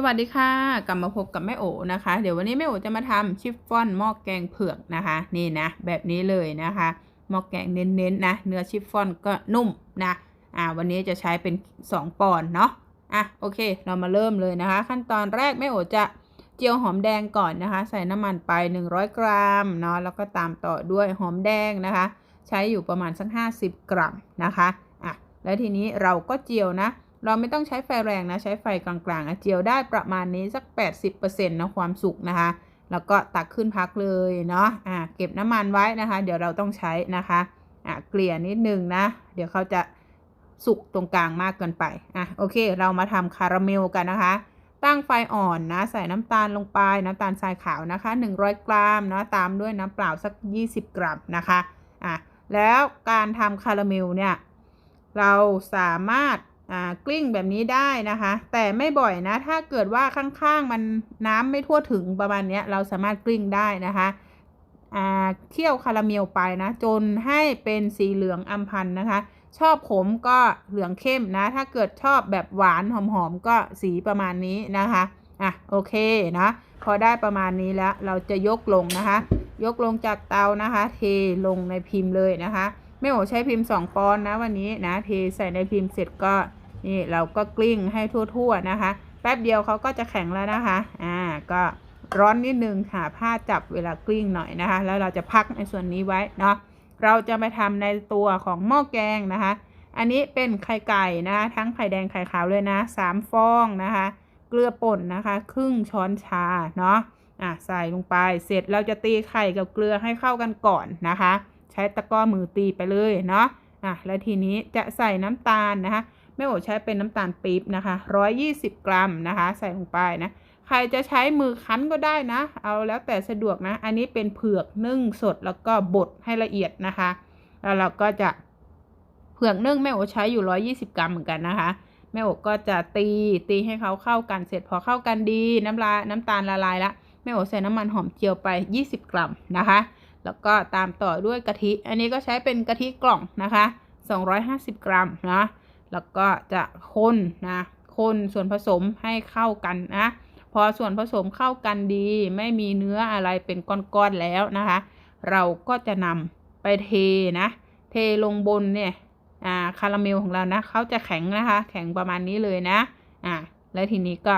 สวัสดีค่ะกลับมาพบกับแม่โอนะคะ เดี๋ยววันนี้แม่โอจะมาทำชิฟฟ่อนหม้อแกงเผือกนะคะ นี่นะแบบนี้เลยนะคะหม้อแกงเน้นๆนะเนื้อชิฟฟ่อนก็นุ่มนะอ่าวันนี้จะใช้เป็น 2 ปอนด์เนาะอะโอเค เรามาเริ่มเลยนะคะ ขั้นตอนแรกแม่โอจะเจียวหอมแดงก่อนนะคะ ใส่น้ำมันไป 100 กรัมเนาะแล้วก็ตามต่อด้วยหอมแดงนะคะ ใช้อยู่ประมาณสัก 50 กรัมนะคะอะแล้วทีนี้เราก็เจียวนะ เราไม่ต้องใช้ไฟแรงนะ ใช้ไฟกลางๆ เจียวได้ประมาณนี้สัก 80%นะความสุกนะคะ แล้วก็ตักขึ้นพักเลยเนาะอ่าเก็บน้ำมันไว้นะคะ เดี๋ยวเราต้องใช้นะคะอ่าเกลี่ยนิดนึงนะ เดี๋ยวเขาจะสุกตรงกลางมากเกินไปอะโอเค เรามาทำคาราเมลกันนะคะ ตั้งไฟอ่อนนะ ใส่น้ำตาลลงไป น้ำตาลทรายขาวนะคะ 100 กรัมนะตามด้วยน้ำเปล่าสัก 20 กรัมนะคะอะแล้วการทำคาราเมลเนี่ยเราสามารถ กลิ้งแบบนี้ได้นะคะ แต่ไม่บ่อยนะ ถ้าเกิดว่าข้างๆมันน้ำไม่ทั่วถึงประมาณนี้เราสามารถกลิ้งได้นะคะอ่าเคี่ยวคาราเมลไปนะ จนให้เป็นสีเหลืองอำพันนะคะ ชอบขมก็เหลืองเข้มนะ ถ้าเกิดชอบแบบหวานหอมๆก็สีประมาณนี้นะคะอะโอเคนะพอได้ประมาณนี้แล้วเราจะยกลงนะคะ ยกลงจากเตานะคะ เทลงในพิมพ์เลยนะคะไม่โอใช้พิมพ์ 2ปอนนะวันนี้นะเทใส่ในพิมพ์เสร็จก็ นี่เราก็กลิ้งให้ทั่วๆนะคะ แป๊บเดียวเขาก็จะแข็งแล้วนะคะ อ่า ก็ร้อนนิดนึงหาผ้าจับเวลากลิ้งหน่อยนะคะ แล้วเราจะพักในส่วนนี้ไว้เนาะ เราจะไปทำในตัวของหม้อแกงนะคะ อันนี้เป็นไข่ไก่นะคะ ทั้งไข่แดงไข่ขาวเลยนะสามฟองนะคะ เกลือป่นนะคะ ครึ่งช้อนชาเนาะ อะใส่ลงไป เสร็จเราจะตีไข่กับเกลือให้เข้ากันก่อนนะคะ ใช้ตะกร้อมือตีไปเลยเนาะ อะแล้วทีนี้จะใส่น้ำตาลนะคะ แม่โอใช้เป็นน้ำตาลปี๊บนะคะ 120 กรัมนะคะ ใส่ลงไปนะ ใครจะใช้มือคั้นก็ได้นะ เอาแล้วแต่สะดวกนะ อันนี้เป็นเผือกนึ่งสดแล้วก็บดให้ละเอียดนะคะ แล้วเราก็จะเผือกนึ่งแม่โอใช้อยู่ 120 กรัมเหมือนกันนะคะแม่โอก็จะตีตีให้เขาเข้ากันเสร็จพอเข้ากันดีน้ำลายน้ำตาลละลายละแม่โอใส่น้ำมันหอมเจียวไป 20 กรัมนะคะ แล้วก็ตามต่อด้วยกะทิ อันนี้ก็ใช้เป็นกะทิกล่องนะคะ 250 กรัมนะ แล้วก็จะคนนะคนส่วนผสมให้เข้ากันนะพอส่วนผสมเข้ากันดีไม่มีเนื้ออะไรเป็นก้อนๆแล้วนะคะ เราก็จะนำไปเทนะ เทลงบนเนี่ยอ่าคาราเมลของเรานะเขาจะแข็งนะคะ แข็งประมาณนี้เลยนะอ่าแล้วทีนี้ก็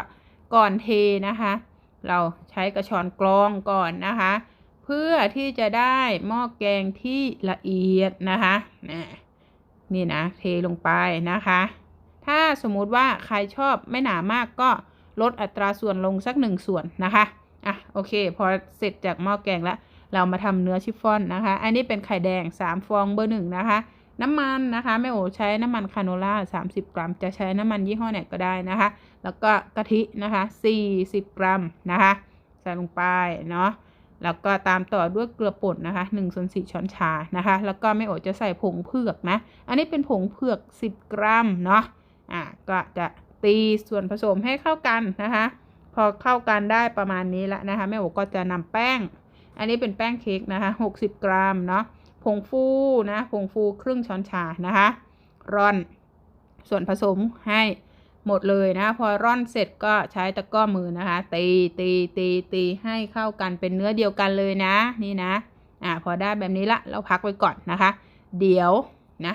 ก่อนเทนะคะ เราใช้กระชอนกรองก่อนนะคะ เพื่อที่จะได้หม้อแกงที่ละเอียดนะคะนะ นี่นะเทลงไปนะคะ ถ้าสมมุติว่าใครชอบไม่หนามากก็ลดอัตราส่วนลงสักหนึ่งส่วนนะคะอะโอเค พอเสร็จจากหม้อแกงแล้ว เรามาทำเนื้อชิฟฟ่อนนะคะ อันนี้เป็นไข่แดง 3 ฟองเบอร์หนึ่งนะคะ น้ำมันนะคะแม่โอใช้น้ำมันคาโนล่า30 กรัม จะใช้น้ำมันยี่ห้อไหนก็ได้นะคะ แล้วก็กะทินะคะ 40 กรัมนะคะ ใส่ลงไปเนาะ แล้วก็ตามต่อด้วยเกลือป่นนะคะ1ส่วน4ช้อนชานะคะ แล้วก็แม่โอจะใส่ผงเผือกนะ อันนี้เป็นผงเผือก 10 กรัมเนาะ อะก็จะตีส่วนผสมให้เข้ากันนะคะ พอเข้ากันได้ประมาณนี้แล้วนะคะแม่โอก็จะนำแป้ง อันนี้เป็นแป้งเค้กนะคะ60 กรัมเนาะ ผงฟูนะ ผงฟูครึ่งช้อนชานะคะ ร่อนส่วนผสมให้ หมดเลยนะ พอร่อนเสร็จก็ใช้ตะก้อมือนะคะ ตีตีตีตีให้เข้ากันเป็นเนื้อเดียวกันเลยนะ นี่นะอ่าพอได้แบบนี้ละเราพักไว้ก่อนนะคะ เดี๋ยวนะ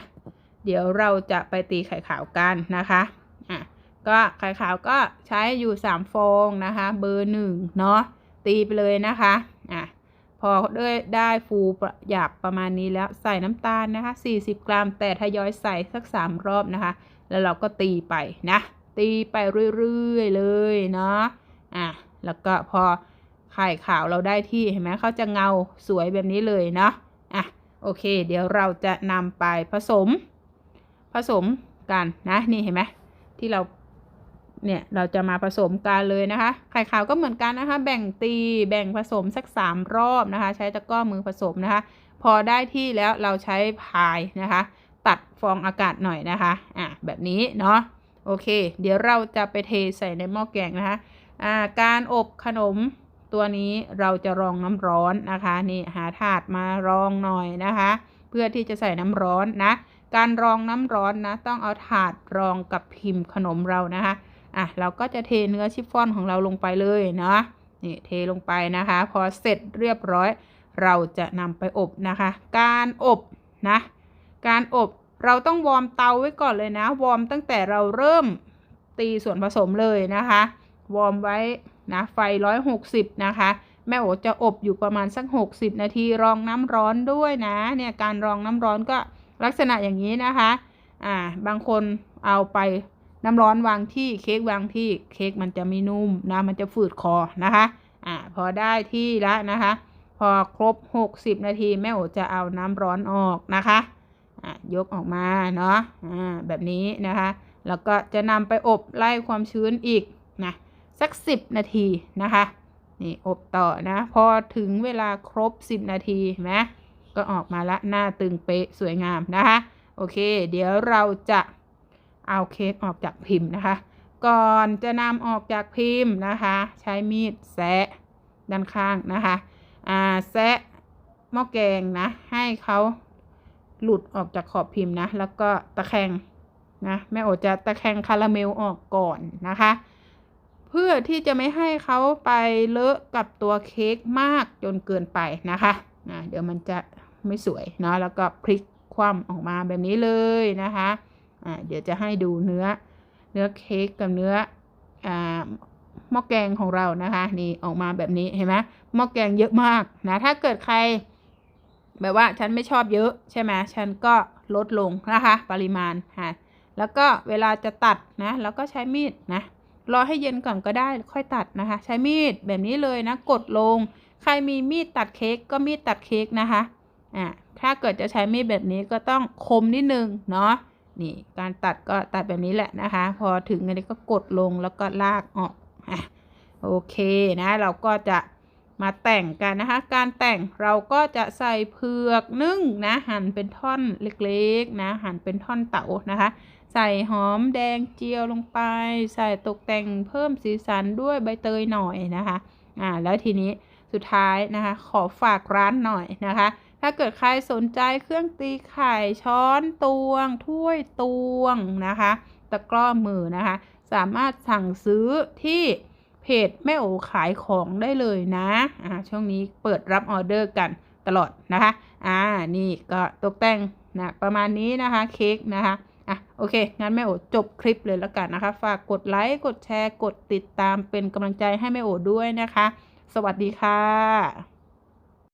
เดี๋ยวเราจะไปตีไข่ขาวกันนะคะอะก็ไข่ขาวก็ใช้อยู่ 3 ฟองนะคะ เบอร์หนึ่งเนาะตีไปเลยนะคะอะพอได้ได้ฟูหยับประมาณนี้แล้วใส่น้ำตาลนะคะ 40 กรัม แต่ทยอยใส่สัก 3 รอบนะคะ แล้วเราก็ตีไปนะ ตีไปเรื่อยๆเลยเนาะอะแล้วก็พอไข่ขาวเราได้ที่เห็นไหมเขาจะเงาสวยแบบนี้เลยเนาะอะโอเค เดี๋ยวเราจะนำไปผสม ผสมกันนะนี่เห็นไหมที่เราเนี่ยเราจะมาผสมกันเลยนะคะไข่ขาวก็เหมือนกันนะคะ แบ่งตีแบ่งผสมสักสามรอบนะคะ ใช้ตะกร้อมือผสมนะคะ พอได้ที่แล้วเราใช้พายนะคะ ตัดฟองอากาศหน่อยนะคะอะแบบนี้เนาะ โอเค เดี๋ยวเราจะไปเทใส่ในหม้อแกงนะคะอ่าการอบขนมตัวนี้เราจะรองน้ำร้อนนะคะนี่หาถาดมารองหน่อยนะคะ เพื่อที่จะใส่น้ำร้อนนะ การรองน้ำร้อนนะ ต้องเอาถาดรองกับพิมพ์ขนมเรานะคะอะเราก็จะเทเนื้อชิฟฟ่อนของเราลงไปเลยเนาะนี่เทลงไปนะคะ พอเสร็จเรียบร้อย เราจะนำไปอบนะคะ การอบนะ การอบ เราต้องวอร์มเตาไว้ก่อนเลยนะ วอร์มตั้งแต่เราเริ่มตีส่วนผสมเลยนะคะ วอร์มไว้นะไฟ 160 นะคะ แม่โอจะอบอยู่ประมาณสัก 60 นาทีรองน้ำร้อนด้วยนะเนี่ยการรองน้ำร้อนก็ลักษณะอย่างนี้นะคะอ่าบางคนเอาไปน้ำร้อนวางที่เค้กวางที่เค้กมันจะไม่นุ่มนะมันจะฝืดคอนะคะอ่าพอได้ที่แล้วนะคะ พอครบ 60 นาทีแม่โอจะเอาน้ำร้อนออกนะคะอะ ยกออกมาเนาะแบบนี้นะคะ แล้วก็จะนำไปอบไล่ความชื้นอีกนะสัก 10 นาทีนะคะนี่อบต่อนะพอถึงเวลาครบ 10 นาทีเห็นไหมก็ออกมาละหน้าตึงเป๊ะสวยงามนะคะ โอเค เดี๋ยวเราจะเอาเค้กออกจากพิมพ์นะคะ ก่อนจะนำออกจากพิมพ์นะคะ ใช้มีดแซะด้านข้างนะคะอ่าแซะหม้อแกงนะให้เขา หลุดออกจากขอบพิมพ์นะ แล้วก็ตะแคงนะแม่โอจะตะแคงคาราเมลออกก่อนนะคะ เพื่อที่จะไม่ให้เขาไปเลอะกับตัวเค้กมากจนเกินไปนะคะอ่าเดี๋ยวมันจะไม่สวยเนาะแล้วก็พลิกคว่ำออกมาแบบนี้เลยนะคะอ่าเดี๋ยวจะให้ดูเนื้อเนื้อเค้กกับเนื้ออ่าหม้อแกงของเรานะคะ นี่ออกมาแบบนี้เห็นไหมหม้อแกงเยอะมากนะถ้าเกิดใคร แบบว่าฉันไม่ชอบเยอะใช่ไหมฉันก็ลดลงนะคะ ปริมาณค่ะแล้วก็เวลาจะตัดนะแล้วก็ใช้มีดนะรอให้เย็นก่อนก็ได้ค่อยตัดนะคะ ใช้มีดแบบนี้เลยนะ กดลง ใครมีมีดตัดเค้กก็มีดตัดเค้กนะคะอ่าถ้าเกิดจะใช้มีดแบบนี้ก็ต้องคมนิดนึงเนาะนี่การตัดก็ตัดแบบนี้แหละนะคะ พอถึงอันนี้ก็กดลงแล้วก็ลากออกอะโอเคนะ เราก็จะ มาแต่งกันนะคะ การแต่งเราก็จะใส่เผือกนึ่งนะ หั่นเป็นท่อนเล็กๆนะ หั่นเป็นท่อนเต๋านะคะ ใส่หอมแดงเจียวลงไป ใส่ตกแต่งเพิ่มสีสันด้วยใบเตยหน่อยนะคะ อ่า แล้วทีนี้สุดท้ายนะคะ ขอฝากร้านหน่อยนะคะ ถ้าเกิดใครสนใจเครื่องตีไข่ช้อนตวง ถ้วยตวงนะคะ ตะกร้อมือนะคะ สามารถสั่งซื้อที่ เพจแม่โอขายของได้เลยนะอ่าช่วงนี้เปิดรับออเดอร์กันตลอดนะคะ อ่า นี่ก็ตกแต่งนะประมาณนี้นะคะเค้กนะคะ อะโอเค งั้นแม่โอจบคลิปเลยแล้วกันนะคะ ฝากกดไลค์ กดแชร์ กดติดตามเป็นกำลังใจให้แม่โอด้วยนะคะ สวัสดีค่ะ